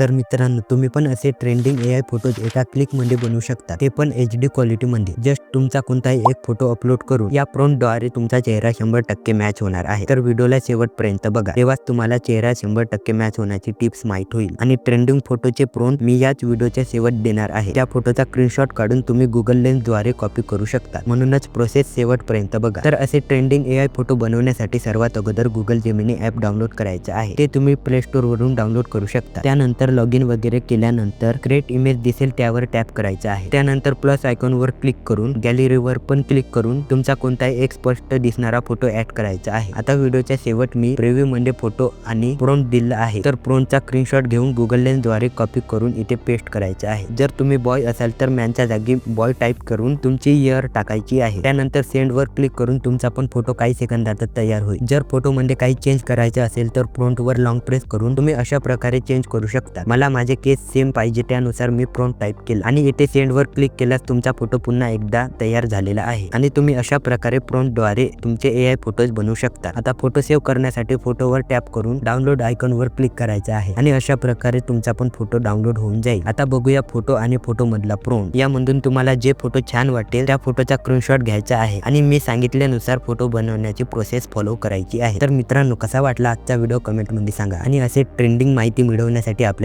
तर मित्रांनो तुम्ही पण असे ट्रेंडिंग ए आय फोटोज एका क्लिकमध्ये बनवू शकता. ते पण एच डी क्वालिटी मध्ये. जस्ट तुमचा कोणताही एक फोटो अपलोड करून या prompt द्वारे तुमचा चेहरा शंभर टक्के मॅच होणार आहे. तर व्हिडिओला शेवटपर्यंत बघा. तेव्हाच तुम्हाला चेहरा शंभर टक्के मॅच होण्याची टिप्स माहीत होईल. आणि ट्रेंडिंग फोटोचे प्रोन मी याच व्हिडिओच्या शेवट देणार आहे. त्या फोटोचा स्क्रीनशॉट काढून तुम्ही गुगल लेन्सद्वारे कॉपी करू शकता. म्हणूनच प्रोसेस शेवटपर्यंत बघा. तर असे ट्रेंडिंग ए आय फोटो बनवण्यासाठी सर्वात अगोदर गुगल जेमिनी ऍप डाउनलोड करायचं आहे. ते तुम्ही प्ले स्टोर वरून डाउनलोड करू शकता. त्यानंतर लॉग इन वगैरे केल्यानंतर क्रिएट इमेज दिसेल त्यावर टॅप करायचं आहे. त्यानंतर प्लस आयकॉनवर क्लिक करून गॅलरीवर पण क्लिक करून तुमचा कोणताही एक स्पष्ट दिसणारा फोटो ऍड करायचा आहे. आता व्हिडिओच्या शेवट मी प्रिव्ह्यू मध्ये फोटो आणि प्रोन दिला आहे. तर प्रोनचा स्क्रीनशॉट घेऊन गुगल लेन्सद्वारे कॉपी करून इथे पेस्ट करायचं आहे. जर तुम्ही बॉय असाल तर मॅनच्या जागी बॉय टाईप करून तुमची इयर टाकायची आहे. त्यानंतर सेंड वर क्लिक करून तुमचा पण फोटो काही सेकंदातच तयार होईल. जर फोटो मध्ये काही चेंज करायचं असेल तर फ्रंट वर लॉंग प्रेस करून तुम्ही अशा प्रकारे चेंज करू शकता. मला माझे केस सेम पाहिजे त्यानुसार मी फ्रंट टाईप केला आणि इथे सेंड वर क्लिक केल्यास तुमचा फोटो पुन्हा एकदा तयार झालेला आहे. आणि तुम्ही अशा प्रकारे फ्रंटद्वारे तुमचे ए आय फोटोज बनवू शकता. आता फोटो सेव्ह करण्यासाठी फोटोवर टॅप करून डाउनलोड आयकॉन वर क्लिक करायचं आहे आणि अशा प्रकारे तुमचा पण फोटो डाउनलोड होऊन जाईल. आता बघूया फोटो आणि फोटो मधला प्रोन यामधून तुम्हाला जे फोटो छान वाटेल त्या फोटोचा स्क्रीनशॉट घ्यायचा आहे आणि मी सांगितल्यानुसार फोटो बनवण्याची प्रोसेस फॉलो करायची आहे. तर मित्रांनो कसा वाटला आजचा व्हिडिओ कमेंटमध्ये सांगा. आणि असे ट्रेंडिंग माहिती मिळवण्यासाठी